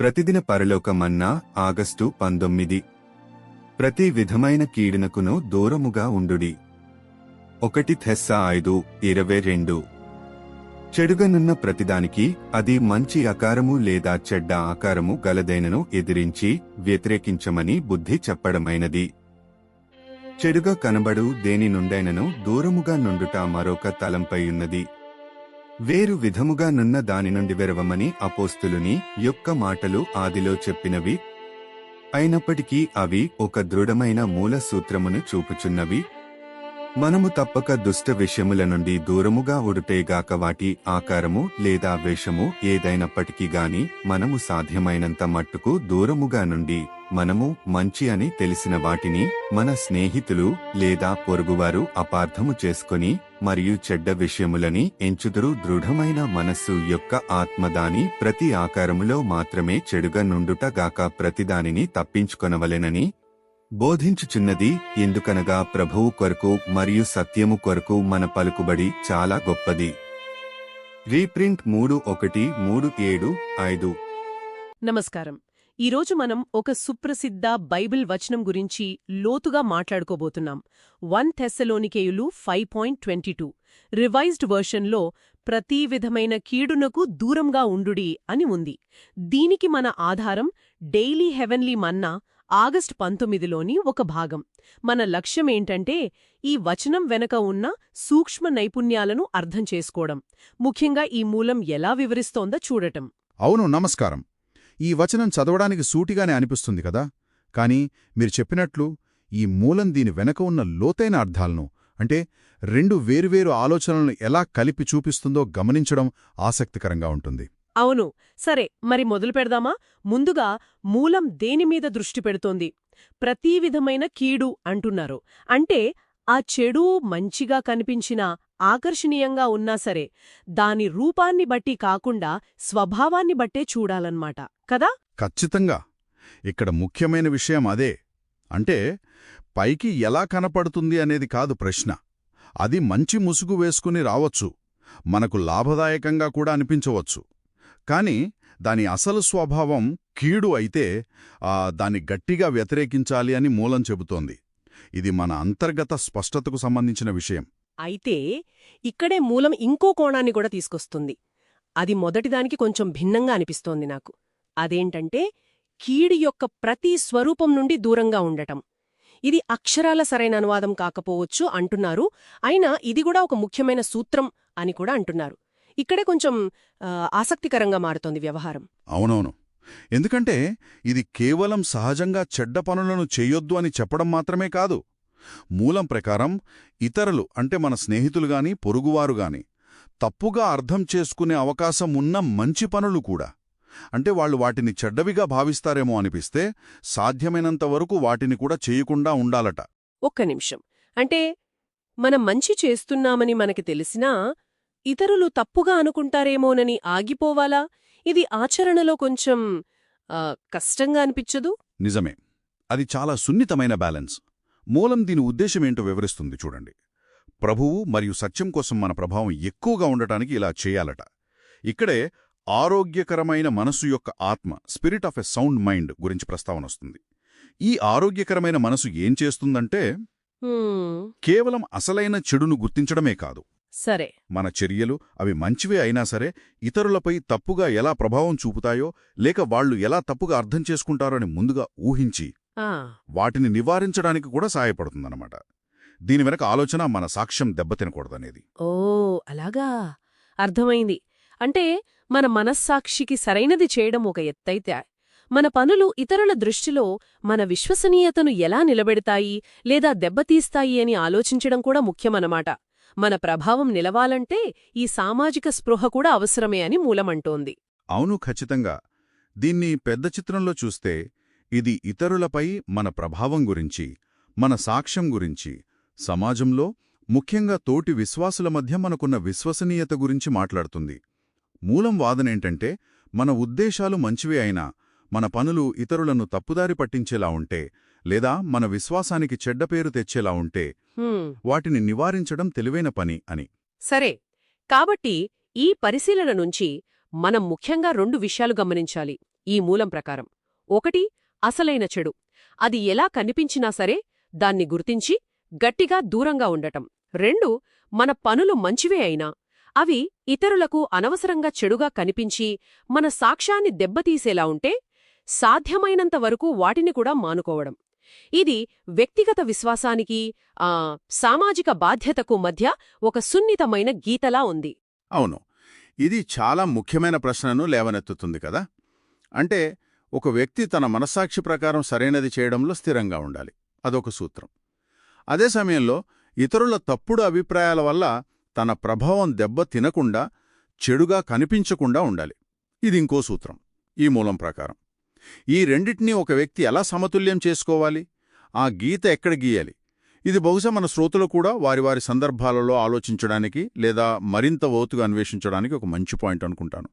ప్రతిదిన పరలోకమన్నా August పంతొమ్మిది. ప్రతి విధమైన కీడునకును దూరముగా ఉండుడి. ఒకటి థెస్స ఐదు ఇరవై రెండు. చెడుగనున్న ప్రతిదానికి అది మంచి ఆకారము లేదా చెడ్డ ఆకారము గలదైనను ఎదిరించి వ్యతిరేకించమని బుద్ధి చెప్పడమైనది. చెడుగా కనబడు దేని నుండైనను దూరముగా నుండుట మరొక తలంపైయున్నది వేరు విధముగా నున్న దాని నుండి వెరవమని అపోస్తులుని యొక్క మాటలు ఆదిలో చెప్పినవి. అయినప్పటికీ అవి ఒక దృఢమైన మూల సూత్రమును చూపుచున్నవి. మనము తప్పక దుష్ట విషయముల నుండి దూరముగా ఉడుటేగాక వాటి ఆకారము లేదా వేషము ఏదైనప్పటికీ గాని మనము సాధ్యమైనంత మట్టుకు దూరముగా నుండి మనము మంచి అని తెలిసిన వాటిని మన స్నేహితులు లేదా పొరుగువారు అపార్థము చేసుకొని మరియు చెడ్డ విషయములని ఎంచుదురు దృఢమైన మనస్సు యొక్క ఆత్మదాని ప్రతి ఆకారములో మాత్రమే చెడుగా నుండుటగాక ప్రతిదానిని తప్పించుకొనవలెనని బోధించుచున్నది ఎందుకనగా ప్రభువు కొరకు మరియు సత్యము కొరకు మన పలుకుబడి చాలా గొప్పది. రీప్రింట్ మూడు ఒకటి మూడు ఏడు ఐదు. నమస్కారం. ఈరోజు మనం ఒక సుప్రసిద్ధ బైబిల్ వచనం గురించి లోతుగా మాట్లాడుకోబోతున్నాం. One థెస్సలోనికేయులు five point twenty two. Revised వర్షన్లో ప్రతి విధమైన కీడునకు దూరంగా ఉండుడి అని ఉంది. దీనికి మన ఆధారం డైలీ హెవెన్లీ మన్నా ఆగస్ట్ పంతొమ్మిదిలోని ఒక భాగం. మన లక్ష్యమేంటంటే ఈ వచనం వెనక ఉన్న సూక్ష్మ నైపుణ్యాలను అర్థం చేసుకోవడం. ముఖ్యంగా ఈ మూలం ఎలా వివరిస్తోందో చూడటం. అవును నమస్కారం. ఈ వచనం చదవడానికి సూటిగానే అనిపిస్తుంది కదా? కాని మీరు చెప్పినట్లు ఈ మూలం దీని వెనక ఉన్న లోతైన అర్థాలను అంటే రెండు వేరువేరు ఆలోచనలను ఎలా కలిపి చూపిస్తుందో గమనించడం ఆసక్తికరంగా ఉంటుంది. అవును. సరే మరి మొదలు పెడదామా? ముందుగా మూలం దేనిమీద దృష్టి పెడుతోంది? ప్రతీ విధమైన కీడు అంటున్నారు. అంటే ఆ చెడు మంచిగా కనిపించినా ఆకర్షణీయంగా ఉన్నా సరే దాని రూపాన్ని బట్టి కాకుండా స్వభావాన్ని బట్టే చూడాలన్నమాట. కదా? ఖచ్చితంగా. ఇక్కడ ముఖ్యమైన విషయం అదే. అంటే పైకి ఎలా కనపడుతుంది అనేది కాదు ప్రశ్న. అది మంచి ముసుగు వేసుకుని రావచ్చు. మనకు లాభదాయకంగా కూడా అనిపించవచ్చు. కాని దాని అసలు స్వభావం కీడు అయితే దాన్ని గట్టిగా వ్యతిరేకించాలి అని మూలం చెబుతోంది. ఇది మన అంతర్గత స్పష్టతకు సంబంధించిన విషయం. అయితే ఇక్కడే మూలం ఇంకో కోణాన్ని కూడా తీసుకొస్తుంది. అది మొదటిదానికి కొంచెం భిన్నంగా అనిపిస్తోంది నాకు. అదేంటంటే కీడి యొక్క ప్రతి స్వరూపం నుండి దూరంగా ఉండటం. ఇది అక్షరాల సరైన అనువాదం కాకపోవచ్చు అంటున్నారు. అయినా ఇది కూడా ఒక ముఖ్యమైన సూత్రం అని కూడా అంటున్నారు. ఇక్కడే కొంచెం ఆసక్తికరంగా మారుతోంది వ్యవహారం. అవునవును. ఎందుకంటే ఇది కేవలం సహజంగా చెడ్డ పనులను చెయ్యొద్దు అని చెప్పడం మాత్రమే కాదు. మూలం ప్రకారం ఇతరులు అంటే మన స్నేహితులు గాని పొరుగువారు గాని తప్పుగా అర్థం చేసుకునే అవకాశం ఉన్న మంచి పనులు కూడా. అంటే వాళ్ళు వాటిని చెడ్డవిగా భావిస్తారేమో అనిపిస్తే సాధ్యమైనంత వరకు వాటిని కూడా చేయకుండా ఉండాలట. ఒక్క నిమిషం. అంటే మనం మంచి చేస్తున్నామని మనకి తెలిసినా ఇతరులు తప్పుగా అనుకుంటారేమోనని ఆగిపోవాలా? ఇది ఆచరణలో కొంచెం కష్టంగా అనిపించదు? నిజమే. అది చాలా సున్నితమైన బ్యాలెన్స్. మూలం దీని ఉద్దేశమేంటో వివరిస్తుంది చూడండి. ప్రభువు మరియు సత్యం కోసం మన ప్రభావం ఎక్కువగా ఉండటానికి ఇలా చేయాలట. ఇక్కడే ఆరోగ్యకరమైన మనసు యొక్క ఆత్మ spirit of a sound mind గురించి ప్రస్తావన వస్తుంది. ఈ ఆరోగ్యకరమైన మనసు ఏం చేస్తుందంటే కేవలం అసలైన చెడును గుర్తించడమే కాదు. సరే. మన చర్యలు అవి మంచివే అయినా సరే ఇతరులపై తప్పుగా ఎలా ప్రభావం చూపుతాయో లేక వాళ్ళు ఎలా తప్పుగా అర్థం చేసుకుంటారో అని ముందుగా ఊహించి ఆ. వాటిని నివారించడానికి కూడా సహాయపడుతుందన్నమాట. దీని వెనక ఆలోచన మన సాక్ష్యం దెబ్బతినకూడదనేది ఓ అలాగా. అర్థమైంది. అంటే మన మనస్సాక్షికి సరైనది చేయడం ఒక ఎత్తైతే మన పనులు ఇతరుల దృష్టిలో మన విశ్వసనీయతను ఎలా నిలబెడతాయి లేదా దెబ్బతీస్తాయి అని ఆలోచించడం కూడా ముఖ్యమన్నమాట. మన ప్రభావం నిలవాలంటే ఈ సామాజిక స్పృహ కూడా అవసరమే అని మూలమంటోంది. అవును ఖచ్చితంగా. దీన్ని పెద్ద చిత్రంలో చూస్తే ఇది ఇతరులపై మన ప్రభావం గురించి మన సాక్ష్యం గురించి సమాజంలో ముఖ్యంగా తోటి విశ్వాసుల మధ్య మనకున్న విశ్వసనీయత గురించి మాట్లాడుతుంది. మూలం వాదనేంటంటే మన ఉద్దేశాలు మంచివే అయినా మన పనులు ఇతరులను తప్పుదారి పట్టించేలా ఉంటే లేదా మన విశ్వాసానికి చెడ్డ పేరు తెచ్చేలా ఉంటే వాటిని నివారించడం తెలివైన పని అని. సరే కాబట్టి ఈ పరిశీలన నుంచి మనం ముఖ్యంగా రెండు విషయాలు గమనించాలి ఈ మూలం ప్రకారం. ఒకటి అసలైన చెడు. అది ఎలా కనిపించినా సరే దాన్ని గుర్తించి గట్టిగా దూరంగా ఉండటం. రెండు మన పనులు మంచివే అయినా అవి ఇతరులకు అనవసరంగా చెడుగా కనిపించి మన సాక్ష్యాన్ని దెబ్బతీసేలా ఉంటే సాధ్యమైనంత వరకు వాటిని కూడా మానుకోవడం. ఇది వ్యక్తిగత విశ్వాసానికి ఆ సామాజిక బాధ్యతకు మధ్య ఒక సున్నితమైన గీతలా ఉంది. అవును. ఇది చాలా ముఖ్యమైన ప్రశ్నను లేవనెత్తుతుంది కదా? అంటే ఒక వ్యక్తి తన మనస్సాక్షి ప్రకారం సరైనది చేయడంలో స్థిరంగా ఉండాలి. అదొక సూత్రం. అదే సమయంలో ఇతరుల తప్పుడు అభిప్రాయాల వల్ల తన ప్రభావం దెబ్బ తినకుండా చెడుగా కనిపించకుండా ఉండాలి. ఇది ఇంకో సూత్రం. ఈ మూలం ప్రకారం. ఈ రెండిటినీ ఒక వ్యక్తి ఎలా సమతుల్యం చేసుకోవాలి? ఆ గీత ఎక్కడ గీయాలి? ఇది బహుశా మన శ్రోతలు కూడా వారి వారి సందర్భాలలో ఆలోచించడానికి లేదా మరింత ఓతుగా అన్వేషించడానికి ఒక మంచి పాయింట్ అనుకుంటాను.